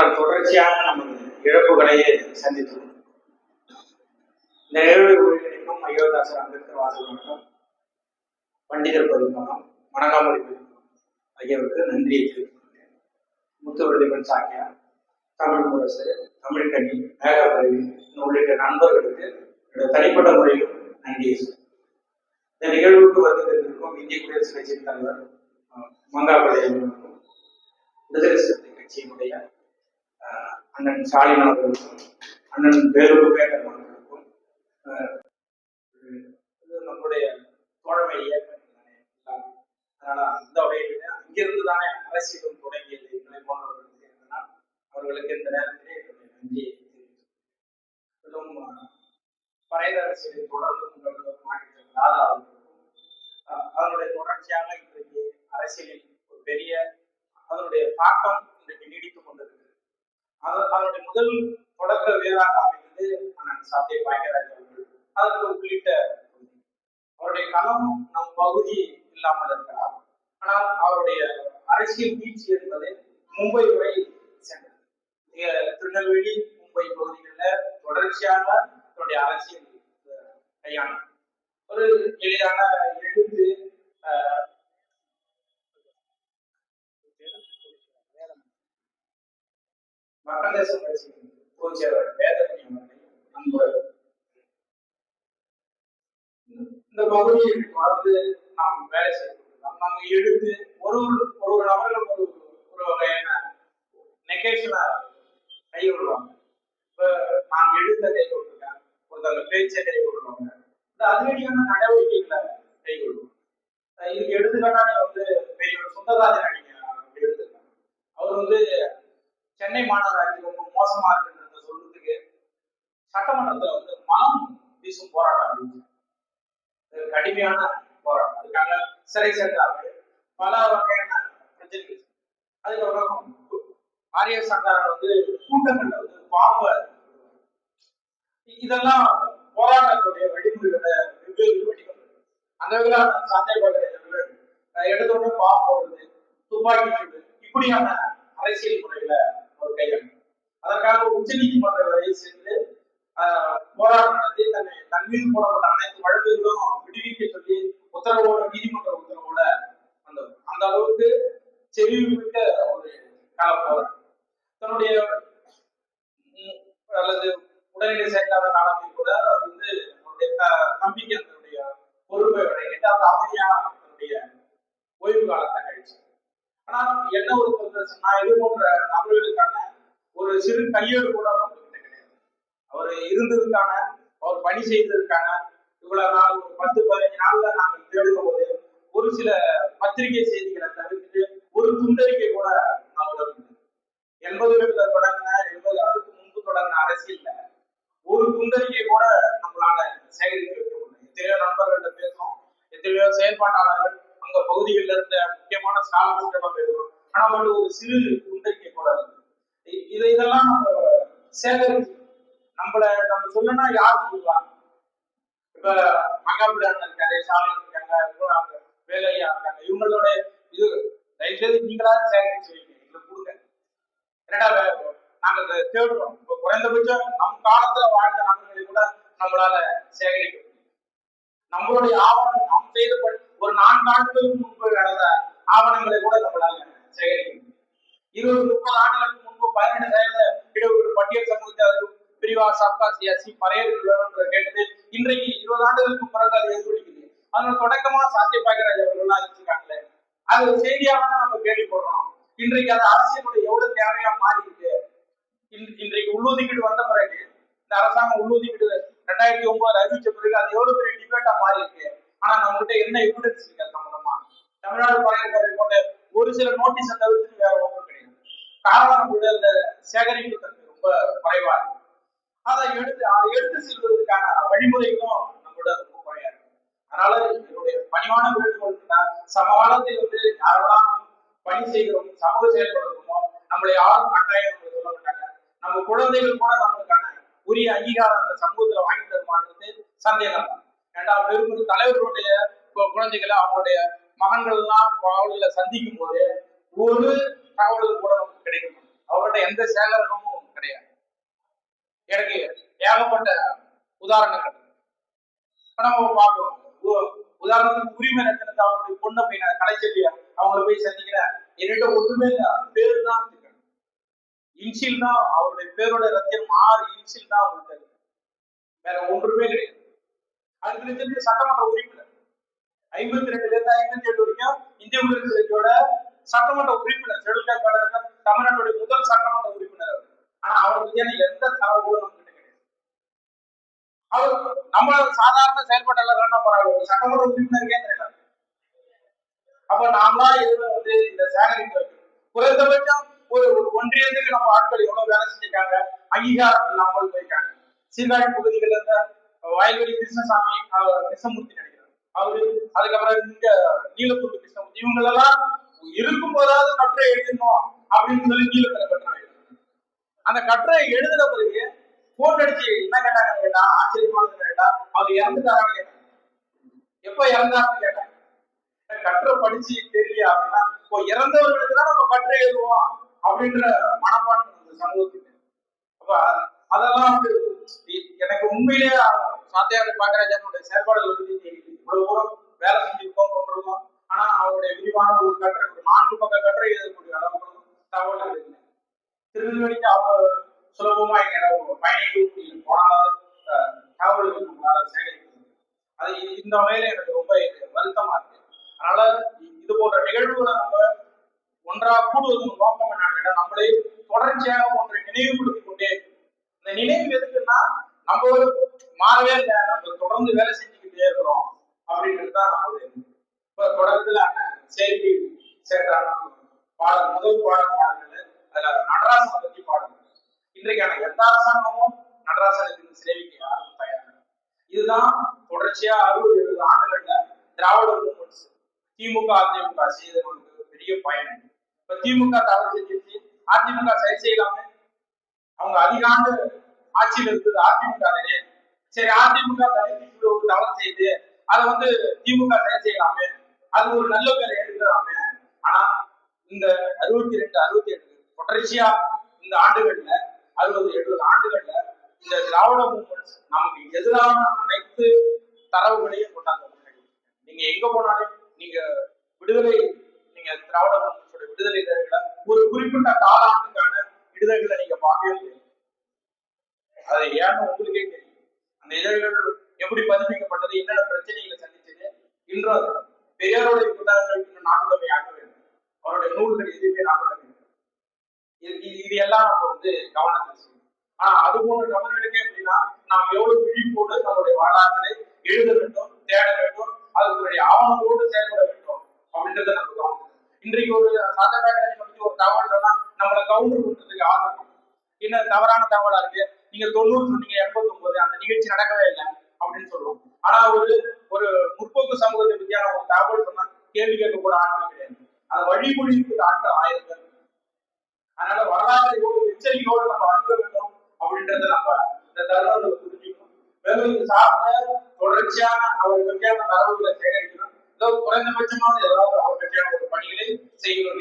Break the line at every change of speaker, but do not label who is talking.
ஏனென்றால் தொடர்ச்சியாக நம்ம இழப்புகளையே சந்தித்தோம் இந்த நிகழ்வை ஒருங்கிணைக்கும் அயோத்தாசர் அம்பேத்கர் வாசகமன்றம் பண்டிதர் பதிப்பகம் வணங்காமொழி பதிப்பகம் ஆகியவருக்கு நன்றியை தெரிவித்துள்ளேன் முத்துவரதிபன் சாக்கியா தமிழ் முரசு தமிழ் கனி மேகப்பருவி உள்ளிட்ட நண்பர்களுக்கு என்னுடைய தனிப்பட்ட முறையிலும் நன்றியை சொல்றேன். இந்த நிகழ்வுக்கு வந்து இந்திய குடியரசு கட்சியின் தலைவர் அஹ், மங்காபதி விடுதலை சிறுத்தை கட்சியினுடைய அண்ணன் ஸ்டாலின் அவர்களுக்கும் அண்ணன் வேலூர் பேட்டர் அவர்களுக்கும் அஹ், இது நம்மளுடைய தோழமை இயக்கம் அதனால அந்த வகையில் அங்கிருந்து தானே அரசியலும் தொடங்கியது. எங்களை போன்றவர்களுக்கு இருந்தனால் அவர்களுக்கு இந்த நேரத்திலே என்னுடைய நன்றியை தெரிவித்துள்ளோம் பழைய அரசியலை தொடர்ந்து உங்களுக்கு மாநிலத்தில் ராதா அவர்களுக்கும் அதனுடைய தொடர்ச்சியாக இன்றைக்கு அரசியலில் ஒரு பெரிய அதனுடைய தாக்கம் இன்றைக்கு நீடித்துக் கொண்டிருக்கிறது அது அதனுடைய முதல் தொடக்க வீராக அமைந்தது அண்ணன் சாத்திய பாக்கியராஜ் அவர்கள். அதற்கு உள்ளிட்ட அவருடைய களம் நம் பகுதி இல்லாமல் இருக்கலாம். ஆனால் அவருடைய அரசியல் வீழ்ச்சி என்பது மும்பை வரை சென்றது. திருநெல்வேலி மும்பை பகுதிகளில் தொடர்ச்சியாக தன்னுடைய அரசியல் கையாண்டார் ஒரு எளிதான எழுத்து மக்கள் தேசம் கட்சியின் பொதுச் செயலாளர் வேதமணி அவர்களை அன்புடன். இந்த பகுதியில் தொடர்ந்து நாம் வேலை செய்யணும் நம்ம எடுத்து ஒரு ஒரு ஒரு ஒரு நபர்கள் ஒரு ஒரு வகையான கை விடுவாங்க இப்ப நான் எழுத்த கை கொண்டிருக்கேன் ஒருத்தவங்க பேச்சை கை கொள்வாங்க இந்த அதிரடியான நடவடிக்கைகளை கை கொள்வாங்க இதுக்கு எடுத்துக்காட்டா வந்து பெரிய ஒரு சுந்தரராஜன் அடிங்க எடுத்துக்கலாம். அவர் வந்து சென்னை மாநகராட்சி ரொம்ப மோசமா இருக்குன்றத சொல்றதுக்கு சட்டமன்றத்துல வந்து மனம் வீசும் போராட்டம் அப்படின்னு கடுமையான போராட்டம். அதுக்காக சிறை சென்றார்கள். பல வகையான பிரச்சனைகள். அதுக்கப்புறம் ஆரிய சங்காரன் வந்து கூட்டங்கள்ல வந்து பாம்பை இதெல்லாம் போராட்டத்துடைய வழிமுறைகளை வெவ்வேறு வடிவங்கள் அந்த வகையில் சந்தேகப்படுகிறது எடுத்த பாம்பு போடுறது துப்பாக்கி சூடு இப்படியான அரசியல் முறையில ஒரு அதற்காக உச்ச நீதிமன்ற வரை சென்று போராட்டம் நடத்தி தன்னை தன் மீது போடப்பட்ட அனைத்து வழக்குகளும் விடுவிக்க சொல்லி உத்தரவோட நீதிமன்ற உத்தரவோட அந்த அந்த அளவுக்கு செறிவுமிக்க ஒரு கால போராட்டம். தன்னுடைய அல்லது உடல்நிலை சேர்க்காத காலத்தில் கூட அவர் வந்து அவருடைய த- தம்பிக்கு தன்னுடைய பொறுப்பை வழங்கிட்டு அவர் அமைதியா தன்னுடைய ஓய்வு காலத்தை கழிச்சு. ஆனா என்ன ஒரு பிரச்சனை இது போன்ற நபர்களுக்கான ஒரு சிறு கையோடு கூட அவர்கிட்ட கிடையாது. அவர் இருந்ததுக்கான அவர் பணி செய்ததற்கான இவ்வளவு நாள் ஒரு பத்து பதினஞ்சு நாள்ல நாங்கள் தேடும் போது ஒரு சில பத்திரிகை செய்திகளை தவிர்த்துட்டு ஒரு துண்டறிக்கை கூட நம்மிடம் இல்லை. தொடங்கின எண்பது அதுக்கு முன்பு தொடங்கின அரசியல்ல ஒரு துண்டறிக்கை கூட நம்மளால சேகரிக்க வைக்க முடியும் எத்தனையோ நண்பர்கள்ட்ட பேசுறோம் எத்தனையோ செயல்பாட்டாளர்கள் அங்க பகுதிகளில் இருந்த முக்கியமான ஸ்காலர்ஷிப் பேசுறோம். ஆனா மட்டும் ஒரு சிறு துண்டறிக்கை கூட இருக்கு இதை இதெல்லாம் நம்ம சேகரிச்சு நம்மள நம்ம சொல்லனா யார் சொல்லுவா? இப்ப மகாபிரான் இருக்காரு சாமி இருக்காங்க இவங்க வேலையா இருக்காங்க. இவங்களோட இது தயவுசெய்து நீங்களாவது சேகரிச்சு வைங்க இதை கொடுங்க. என்னடா நாங்க தேடுறோம். இப்ப குறைந்தபட்சம் நம் காலத்துல வாழ்ந்த நபர்களை கூட நம்மளால சேகரிக்க முடியும். நம்மளுடைய ஆவணம் நாம் செய்த ஒரு நான்கு ஆண்டுகளுக்கு முன்பு நடந்த ஆவணங்களை கூட நம்மளால சேகரிக்க முடியும். இருபது முப்பது ஆண்டுகளுக்கு பதினெட்டு சதவீத இடஒதுக்கீடு பட்டியல் சமூகத்தை அதில் பிரிவா சப்கா சியாசி பரையறுக்கிற கேட்டது இன்றைக்கு இருபது ஆண்டுகளுக்கு பிறகு அது எதிரொலிக்குது அதனால தொடக்கமா சாத்திய பாக்கியராஜ் அவர்கள் அறிவிச்சிருக்காங்கல்ல அது ஒரு செய்தியாக தான் நம்ம கேள்விப்படுறோம். இன்றைக்கு அது அரசியலுடைய எவ்வளவு தேவையா மாறி இருக்கு இன்றைக்கு உள்ளொதுக்கீடு வந்த பிறகு இந்த அரசாங்கம் உள்ளொதுக்கீடு ரெண்டாயிரத்தி ஒன்பது அறிவிச்ச பிறகு அது எவ்வளவு பெரிய டிபேட்டா மாறி இருக்கு ஆனா நம்ம கிட்ட என்ன எவிடன்ஸ் இருக்கு அது சம்பந்தமா? தமிழ்நாடு பழைய போட்ட ஒரு சில நோட்டீஸை தவிர்த்து காரணம் நம்மளுடைய அந்த சேகரிப்பு தன்மை ரொம்ப குறைவா இருக்கு. அதை எடுத்து அதை எடுத்து செல்வதற்கான வழிமுறைகளும் நம்மளோட ரொம்ப குறையா இருக்கு. அதனால என்னுடைய பணிவான வேண்டுகோள் சமகாலத்தில் வந்து யாரெல்லாம் பணி செய்கிறோம் சமூக செயல்படுறோமோ நம்மளை யாரும் கட்டாயம் சொல்ல மாட்டாங்க. நம்ம குழந்தைகள் கூட நம்மளுக்கான உரிய அங்கீகாரம் அந்த சமூகத்துல வாங்கி தருமான்றது சந்தேகம் தான் ஏன்டா பெரும் தலைவர்களுடைய கு- குழந்தைகளை அவங்களுடைய மகன்கள் எல்லாம் அவர்களை சந்திக்கும் போது ஒரு தகவல்கள் கூட அவருடைய எந்த சேகரகமும் கிடையாது. எனக்கு ஏகப்பட்ட உதாரணங்கள். நம்ம பார்ப்போம் உ- உதாரணத்துக்கு உரிமை நடத்தினது அவருடைய பொண்ணை போய் நான் கலைச்செல்வியா? அவங்கள போய் சந்திக்கிறேன். என்கிட்ட ஒண்ணுமே இல்லை. பேரு தான் இன்சில் தான் அவருடைய பேரோட ரத்தியம் ஆறு இன்சில் தான் அவங்களுக்கு இருக்கு. வேற ஒன்றுமே கிடையாது. அதுக்கு தெரிஞ்சு சட்டமன்ற உரிமை ஐம்பத்தி ரெண்டுல இருந்து ஐம்பத்தி ஏழு வரைக்கும் இந்திய குடியரசு கட்சியோட சட்டமன்ற உறுப்பினர் ஷெட்யூல் காஸ்ட் தமிழ்நாட்டுடைய முதல் சட்டமன்ற உறுப்பினர் அவர். ஆனா அவர் மீதான எந்த தகவலும் நம்ம கிட்ட கிடையாது. அவர் நம்ம சாதாரண செயல்பாட்டாளர்கள் பரவாயில்ல ஒரு சட்டமன்ற உறுப்பினருக்கே தெரியல அப்ப நாமளா இதுல வந்து இந்த சேகரித்து குறைந்தபட்சம் ஒரு ஒரு ஒன்றியத்துக்கு நம்ம ஆட்கள் எவ்வளவு வேலை செஞ்சிருக்காங்க அங்கீகாரம் இல்லாமல் போயிருக்காங்க. சீர்காழி பகுதிகளில் இருந்த வயல்வெளி கிருஷ்ணசாமி அவர் கிருஷ்ணமூர்த்தி நினைக்கிறார் அவரு அதுக்கப்புறம் இங்க நீலத்துண்டு கிருஷ்ணமூர்த்தி. இவங்களெல்லாம் இருக்கும் போதாவது கட்டுரை எழுதணும் அப்படின்னு சொல்லி கீழே தர கட்டுரை. அந்த கட்டுரை எழுதுன பிறகு போன் அடிச்சு என்ன கேட்டாங்கன்னு கேட்டா ஆச்சரியமானது கேட்டா அவர் இறந்துட்டாரான்னு கேட்டாங்க எப்ப இறந்தாருன்னு கேட்டாங்க கட்டுரை படிச்சு தெரியல அப்படின்னா இப்போ இறந்தவர்களுக்கு தான் நம்ம கட்டுரை எழுதுவோம் அப்படின்ற மனப்பான் இந்த சமூகத்துக்கு அப்ப அதெல்லாம் வந்து எனக்கு உண்மையிலேயே சாத்தியாரு பாக்கராஜனுடைய செயல்பாடுகள் பத்தி தெரியுது. இவ்வளவு தூரம் வேலை செஞ்சிருக்கோம் கொண்டிருக்கோம். ஆனா அவருடைய விரிவான ஒரு கட்டுரை ஒரு நான்கு பக்க கட்டுரை எழுதக்கூடிய அளவுக்கு தகவல்கள் இல்லை திருநெல்வேலிக்கு அவ்வளவு சுலபமா எங்க பயணிகள் போனாலும் தகவல்கள் நம்மளால சேகரிக்க அது இந்த வகையில எனக்கு ரொம்ப வருத்தமா இருக்கு. அதனால இது போன்ற நிகழ்வுகளை நம்ம ஒன்றா கூடுவதன் நோக்கம் என்னன்னு நம்மளே தொடர்ச்சியாக ஒன்றை நினைவுபடுத்திக் கொண்டே இந்த நினைவு எதுக்குன்னா நம்ம மாறவே இல்லை நம்ம தொடர்ந்து வேலை செஞ்சுக்கிட்டே இருக்கிறோம் அப்படின்றது தான் நம்மளுடைய இப்ப தொடர்ந்து செய்தி சேர்க்கிறாங்க பாடல் முதல் பாடல் பாடல்கள் அதுல நடராசனை பத்தி பாடல்கள் இன்றைக்கான எந்த அரசாங்கமும் நடராசனுக்கு சேவைக்கு யாரும் தயார் இதுதான் தொடர்ச்சியா அறுபது எழுபது ஆண்டுகள்ல திராவிட மூமெண்ட்ஸ் திமுக அதிமுக செய்தது ஒரு பெரிய பயன். இப்ப திமுக தவறு செஞ்சிருச்சு. அதிமுக சரி செய்யலாமே. அவங்க அதிக ஆண்டு ஆட்சியில் இருக்குது அதிமுக தானே. சரி அதிமுக தலைமை ஒரு தவறு செய்து அதை வந்து திமுக சரி செய்யலாமே. அது ஒரு நல்ல வேலை எடுக்கிறாங்க. ஆனா இந்த அறுபத்தி ரெண்டு அறுபத்தி எட்டு தொடர்ச்சியா இந்த ஆண்டுகள்ல அறுபது எழுபது ஆண்டுகள்ல இந்த திராவிட மூமெண்ட்ஸ் நமக்கு எதிரான அனைத்து தரவுகளையும் கொண்டாந்து நீங்க எங்க போனாலும் நீங்க விடுதலை நீங்க திராவிட மூமெண்ட்ஸோட விடுதலை இதழ்களை ஒரு குறிப்பிட்ட காலாண்டுக்கான விடுதலைகளை நீங்க பார்க்கவே முடியாது. அது ஏன்னு உங்களுக்கே தெரியும். அந்த இதழ்கள் எப்படி பதிப்பிக்கப்பட்டது என்னென்ன பிரச்சனைகளை சந்திச்சது இன்றும் பெரியாரோட புத்தகங்கள் நாட்டுடைமை ஆக்க வேண்டும். அவருடைய நூல்கள் எதுவுமே நாட்டுடைமை இது இது- எல்லாம் நம்ம வந்து கவனத்தில் செய்யணும். ஆனா அது போன்ற நபர்களுக்கே எப்படின்னா நாம் எவ்வளவு விழிப்போடு நம்மளுடைய வரலாற்றை எழுத வேண்டும் தேட வேண்டும் அதற்குரிய ஆவணத்தோடு செயல்பட வேண்டும் அப்படின்றத நம்ம கவனிக்கணும் இன்றைக்கு ஒரு சாதாரண பத்தி ஒரு தகவல் சொன்னா நம்மளை கவுண்டர் பண்றதுக்கு ஆதரவு என்ன தவறான தகவலா இருக்கு? நீங்க தொண்ணூறு சொன்னீங்க எண்பத்தி ஒன்பது அந்த நிகழ்ச்சி நடக்கவே இல்லை அப்படின்னு சொல்லுவோம். ஆனா ஒரு ஒரு முற்போக்கு சமூகத்தை பத்தியான ஒரு தகவல் சொன்னா கேள்வி கேட்க கூட ஆட்கள் கிடையாது. அந்த வழிமொழிக்கு ஆட்கள் ஆயிரம் அதனால வரலாற்றை ஒரு எச்சரிக்கையோடு நம்ம அணுக வேண்டும் அப்படின்றத நம்ம இந்த தருணங்களை புரிஞ்சுக்கணும். மேலும் இது சார்ந்த தொடர்ச்சியான அவர் பற்றியான தரவுகளை சேகரிக்கணும். ஏதோ குறைந்தபட்சமான ஏதாவது அவர் பற்றியான ஒரு பணிகளை செய்யணும்.